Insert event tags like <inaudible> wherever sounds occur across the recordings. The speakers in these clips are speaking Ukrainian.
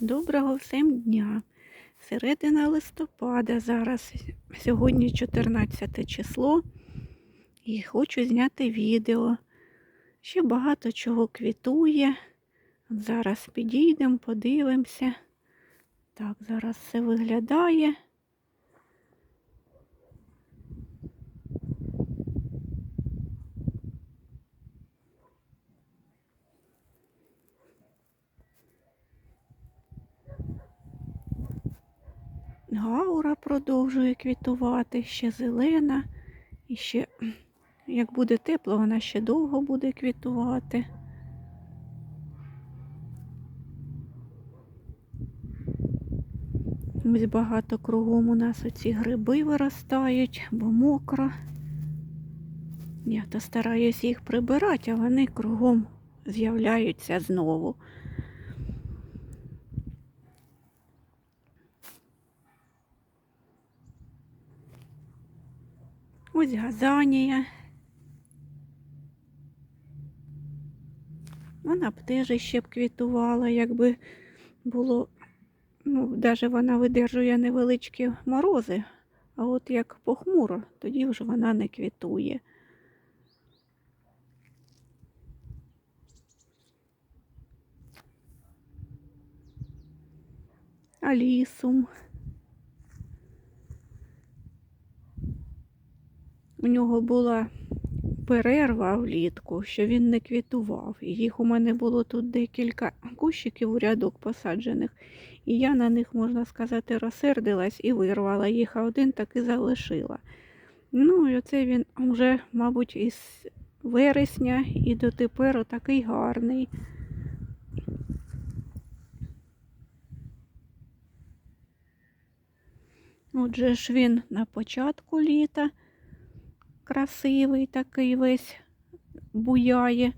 Доброго всім дня. Середина листопада зараз, сьогодні 14 число, і хочу зняти відео. Ще багато чого квітує. Зараз підійдемо, подивимося. Так, зараз все виглядає. Гаура продовжує квітувати, ще зелена. І ще, як буде тепло, вона ще довго буде квітувати. Ось багато кругом у нас оці гриби виростають, бо мокро. Я то стараюсь їх прибирати, а вони кругом з'являються знову. Ось газанія. Вона б теж ще б квітувала, якби було, ну, навіть вона видержує невеличкі морози, а от як похмуро, тоді вже вона не квітує. Алісум. У нього була перерва влітку, що він не квітував. Їх у мене було тут декілька кущиків у рядок посаджених. І я на них, можна сказати, розсердилась і вирвала їх, а один таки залишила. Ну, і оце він вже, мабуть, із вересня і дотепер отакий гарний. Отже ж він на початку літа красивий такий весь буяє.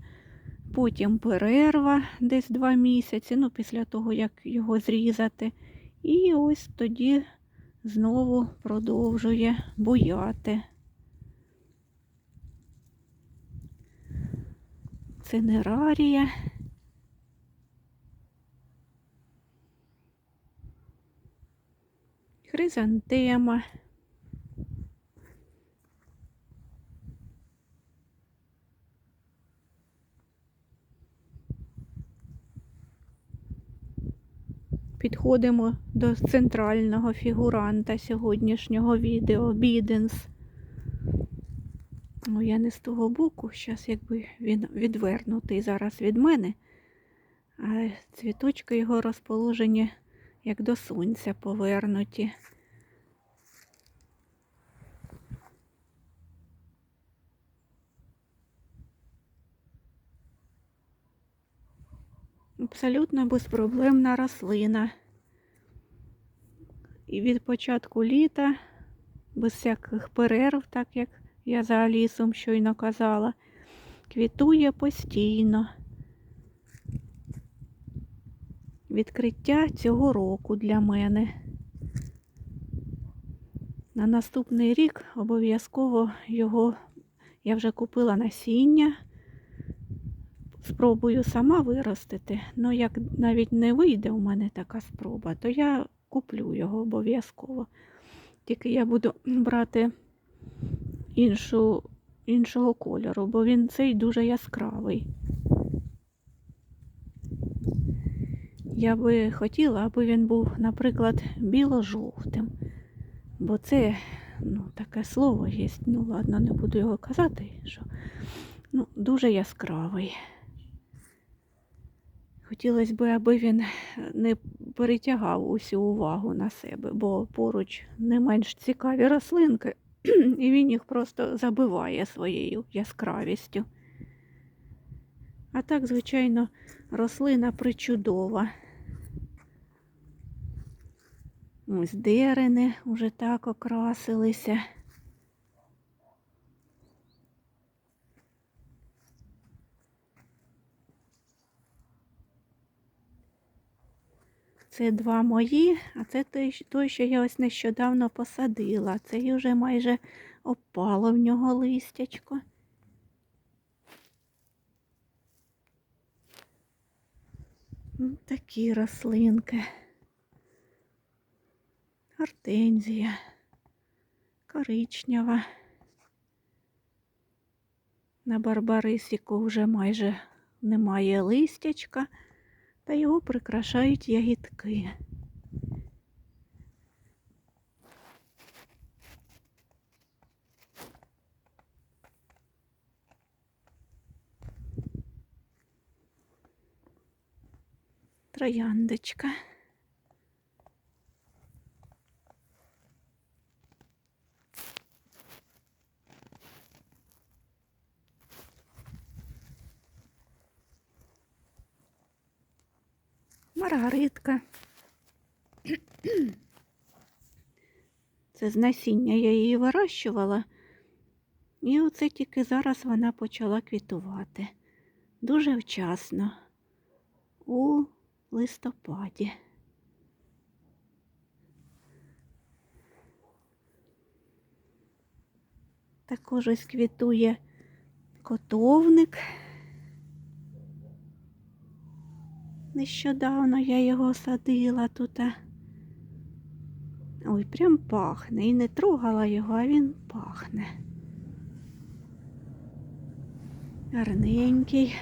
Потім перерва десь два місяці, ну після того, як його зрізати. І ось тоді знову продовжує буяти. Цинерарія. Хризантема. Підходимо до центрального фігуранта сьогоднішнього відео Біденс. Ну, я не з того боку, зараз якби він відвернутий зараз від мене, а цвіточки його розположені як до сонця повернуті. Абсолютно безпроблемна рослина. І від початку літа, без всяких перерв, так як я за Алісом щойно казала, квітує постійно. Відкриття цього року для мене. На наступний рік обов'язково його я вже купила насіння. Спробую сама виростити, але як навіть не вийде у мене така спроба, то я куплю його обов'язково. Тільки я буду брати іншу, іншого кольору, бо він цей дуже яскравий. Я би хотіла, аби він був, наприклад, біло-жовтим. Бо це, ну, таке слово є, ну ладно, не буду його казати, що ну, дуже яскравий. Хотілося б, аби він не перетягав усю увагу на себе, бо поруч не менш цікаві рослинки, <clears throat> і він їх просто забиває своєю яскравістю. А так, звичайно, рослина причудова. Ось дерени вже так окрасилися. Це два мої, а це той, що я ось нещодавно посадила. Це вже майже опало в нього листячко. Такі рослинки. Гортензія, коричнева. На барбарисіку вже майже немає листячка, та його прикрашають ягідки. Трояндочка. Маргаритка. Це з насіння я її вирощувала. І оце тільки зараз вона почала квітувати. Дуже вчасно. У листопаді. Також ось квітує котовник. Нещодавно я його садила тут. Ой, прям пахне. І не трогала його, а він пахне. Гарненький.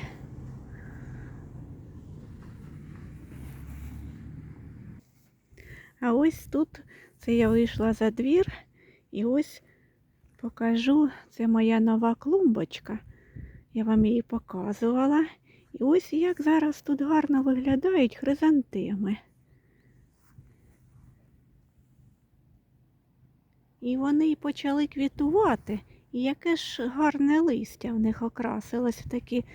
А ось тут це я вийшла за двір і ось покажу, це моя нова клумбочка. Я вам її показувала. І ось як зараз тут гарно виглядають хризантеми. І вони почали квітувати. І яке ж гарне листя в них окрасилось в такі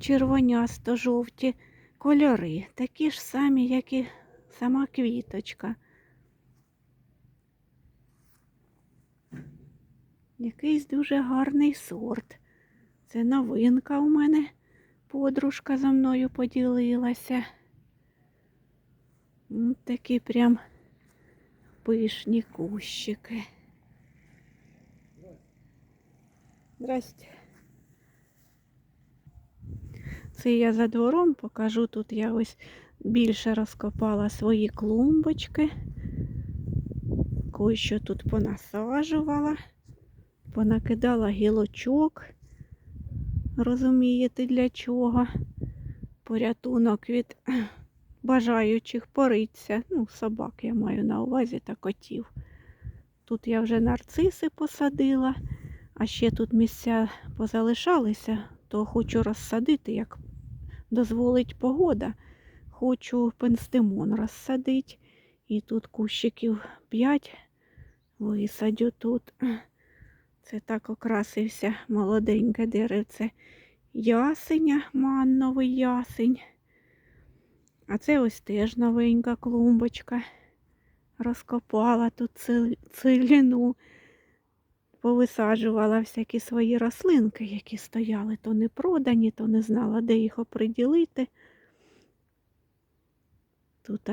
червонясто-жовті кольори, такі ж самі, як і сама квіточка. Якийсь дуже гарний сорт. Це новинка у мене. Подружка за мною поділилася. Ось такі прям пишні кущики. Здрасте. Це я за двором покажу. Тут я ось більше розкопала свої клумбочки. Кое-що тут понасаджувала, понакидала гілочок. Розумієте, для чого? Порятунок від бажаючих пориться. Ну, собак я маю на увазі та котів. Тут я вже нарциси посадила, а ще тут місця позалишалися, то хочу розсадити, як дозволить погода. Хочу пенстимон розсадити. І тут кущиків 5 висадю тут. Це так окрасився молоденьке деревце ясеня, манновий ясень. А це ось теж новенька клумбочка. Розкопала тут циліну, повисаджувала всякі свої рослинки, які стояли, то не продані, то не знала, де їх оприділити. Тут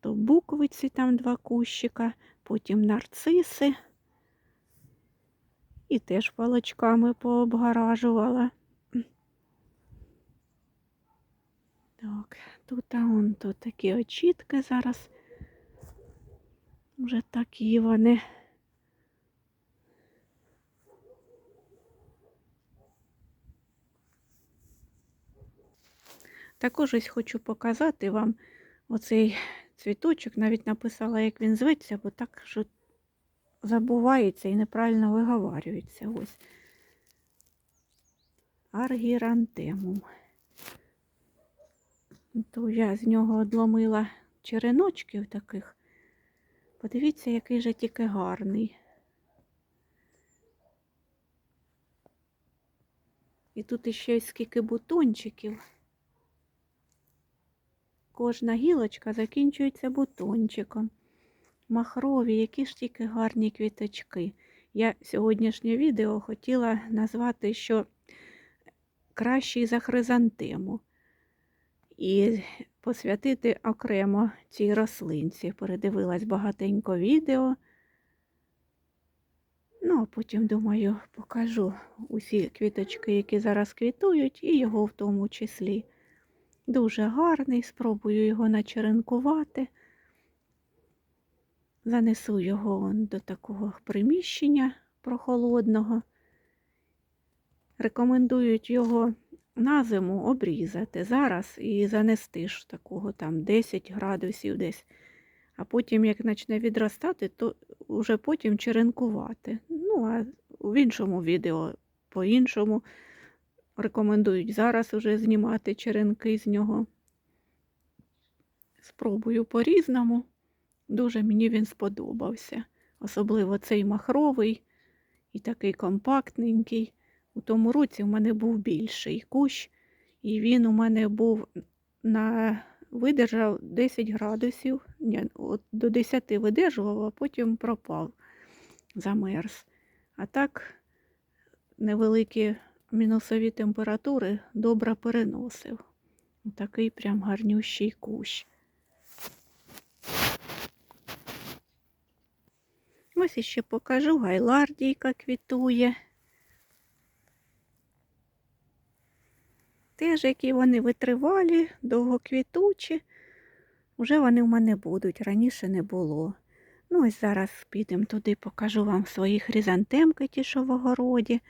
то буквиці там два кущика, потім нарциси. І теж палочками пообгаражувала. Так, тут а он тут такі очітки зараз. Вже такі вони. Також ось хочу показати вам оцей цвіточок, навіть написала, як він зветься, бо так що забувається і неправильно виговарюється. Ось. Аргірантемум. То я з нього одломила череночків таких. Подивіться, який же тільки гарний. І тут іще скільки бутончиків. Кожна гілочка закінчується бутончиком. Махрові, які ж тільки гарні квіточки. Я сьогоднішнє відео хотіла назвати, що кращий за хризантему. І посвятити окремо цій рослинці. Передивилась багатенько відео. Ну, а потім, думаю, покажу усі квіточки, які зараз квітують, і його в тому числі. Дуже гарний, спробую його начеренкувати. Занесу його до такого приміщення прохолодного. Рекомендують його на зиму обрізати зараз і занести ж такого там 10 градусів десь. А потім, як почне відростати, то вже потім черенкувати. Ну, а в іншому відео по-іншому рекомендують зараз уже знімати черенки з нього. Спробую по-різному. Дуже мені він сподобався. Особливо цей махровий і такий компактненький. У тому році в мене був більший кущ, і він у мене був на видержав 10 градусів, Ні, от до 10 видержував, а потім пропав, замерз. А так невеликі мінусові температури добре переносив. Такий прям гарнющий кущ. Ось іще покажу, гайлардійка квітує. Теж, які вони витривалі, довгоквітучі, вже вони в мене будуть, раніше не було. Ну, ось зараз підемо туди, покажу вам свої хризантемки, ті, що в огороді.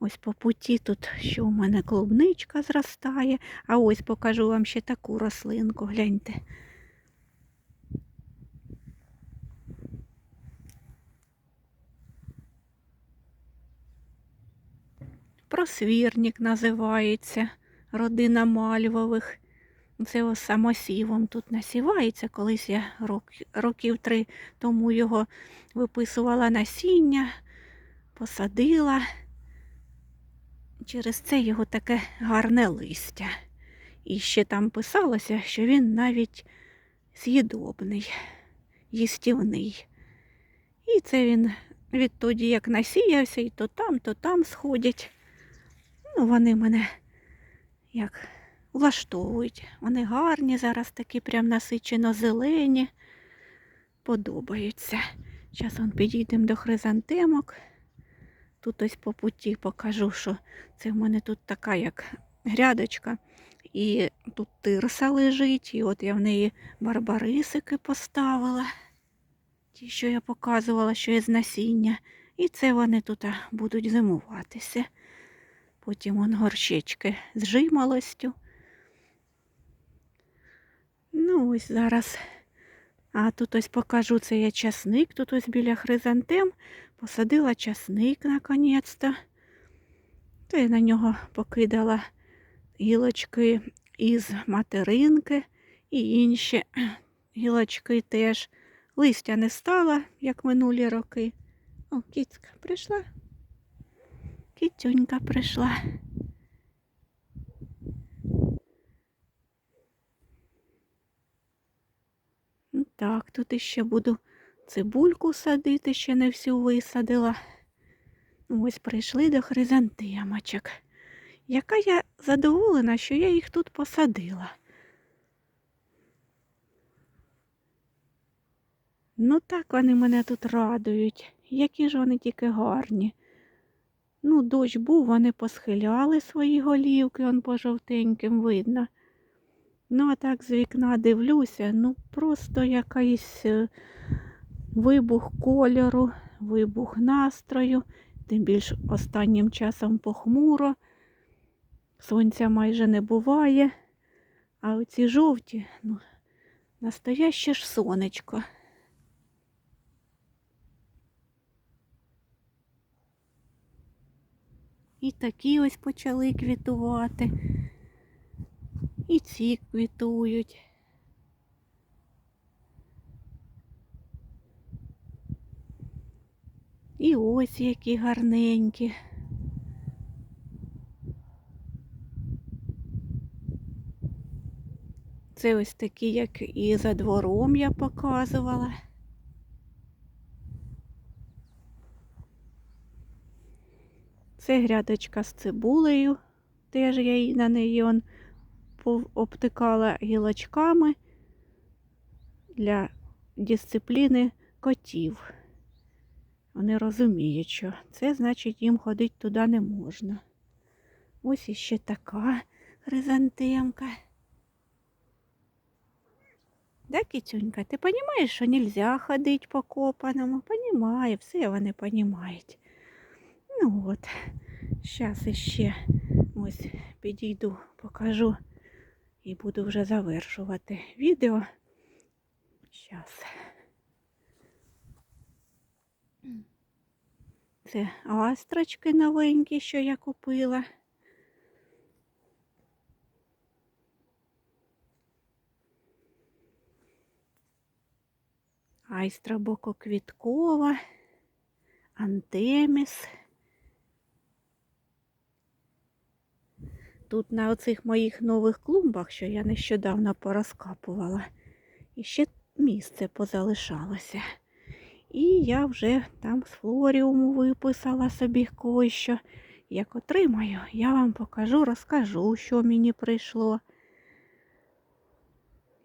Ось по путі тут, що у мене клубничка зростає, а ось покажу вам ще таку рослинку, гляньте. Просвірник називається, родина мальвових. Це самосівом тут насівається. Колись я рок, років три тому його виписувала насіння, посадила. Через це його таке гарне листя. І ще там писалося, що він навіть з'їдобний, їстівний. І це він відтоді, як насіявся, і то там, то там сходять. Ну, вони мене як влаштовують. Вони гарні, зараз такі прям насичено зелені. Подобаються. Зараз підійдемо до хризантемок. Тут ось по путі покажу, що це в мене тут така як грядочка. І тут тирса лежить, і от я в неї барбарисики поставила. Ті, що я показувала, що є з насіння. І це вони тут будуть зимуватися. Потім вон горщички з жимолостю. Ну, ось зараз. А тут ось покажу це я часник. Тут ось біля хризантем посадила часник наконець-то. То я на нього покидала гілочки із материнки і інші гілочки теж. Листя не стало, як минулі роки. О, кіцька прийшла. Кітюнька прийшла. Ну Так, тут іще буду цибульку садити, ще не всю висадила. Ну, Ось прийшли до хризантемочок. Яка я задоволена, що я їх тут посадила. Ну так вони мене тут радують, які ж вони тільки гарні. Ну, дощ був, вони посхиляли свої голівки, он по жовтеньким видно. Ну, а так з вікна дивлюся, ну просто якийсь е, вибух кольору, вибух настрою, тим більш останнім часом похмуро. Сонця майже не буває. А оці жовті, ну, настояще ж сонечко. І такі ось почали квітувати. І ці квітують. І ось які гарненькі. Це ось такі, як і за двором я показувала. Це грядочка з цибулею. Теж я на неї он обтикала гілочками для дисципліни котів. Вони розуміють, що це значить їм ходити туди не можна. Ось іще така хризантемка. Да, кицюнька, ти розумієш, що нельзя ходити по копаному? Понімає, все вони розуміють. Ну от, зараз іще ось підійду, покажу і буду вже завершувати відео. Зараз. Це астрочки новенькі, що я купила. Айстра бококвіткова, антеміс. Тут на оцих моїх нових клумбах, що я нещодавно порозкапувала, іще місце позалишалося. І я вже там з флоріуму виписала собі кое-що. Як отримаю, я вам покажу, розкажу, що мені прийшло.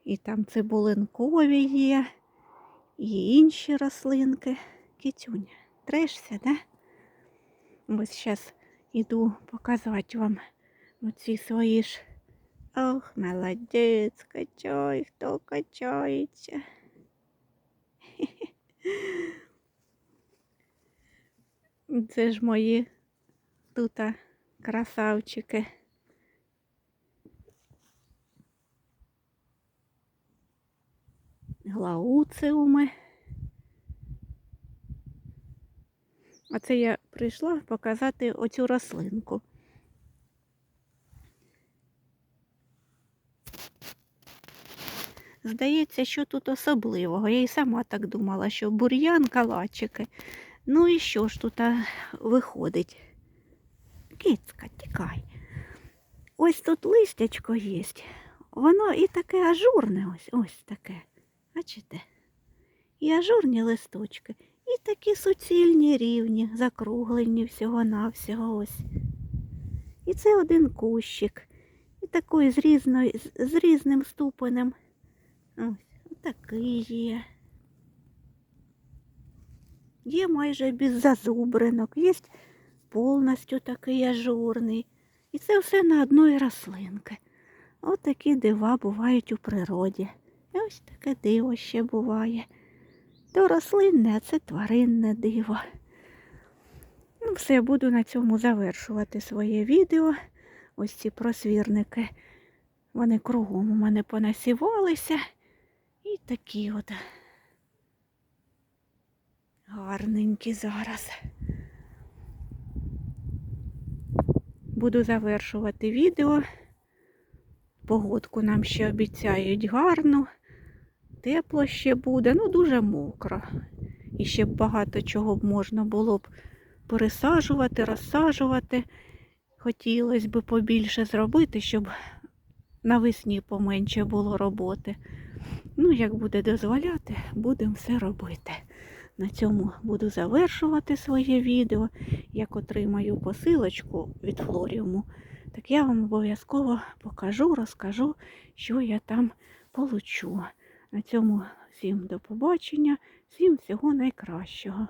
І там цибулинкові є, і інші рослинки. Кітюня, трешся, да? Ось зараз іду показати вам оці свої ж. Ох, молодець, качай, хто качається. <laughs> Це ж мої тут красавчики. Глауциуми. Оце я прийшла показати оцю рослинку. Здається, що тут особливого. Я і сама так думала, що бур'ян, калачики. Ну і що ж тут виходить? Кицька, тікай. Ось тут листячко є. Воно і таке ажурне, ось ось таке. Бачите? І ажурні листочки, і такі суцільні рівні, закруглені всього-навсього ось. І це один кущик. І такий з, різною, з, з різним ступенем. Ось, такий є. Є майже без зазубринок, є повністю такий ажурний. І це все на одної рослинки. От такі дива бувають у природі. І ось таке диво ще буває. То рослинне, а це тваринне диво. Ну, все, буду на цьому завершувати своє відео. Ось ці просвірники. Вони кругом у мене понасівалися. І такі от гарненькі зараз. Буду завершувати відео. Погодку нам ще обіцяють гарну, тепло ще буде, ну дуже мокро. І ще багато чого б можна було б пересаджувати, розсаджувати. Хотілося б побільше зробити, щоб навесні поменше було роботи. Ну, як буде дозволяти, будемо все робити. На цьому буду завершувати своє відео. Як отримаю посилочку від Флоріуму, так я вам обов'язково покажу, розкажу, що я там получу. На цьому всім до побачення, всім всього найкращого.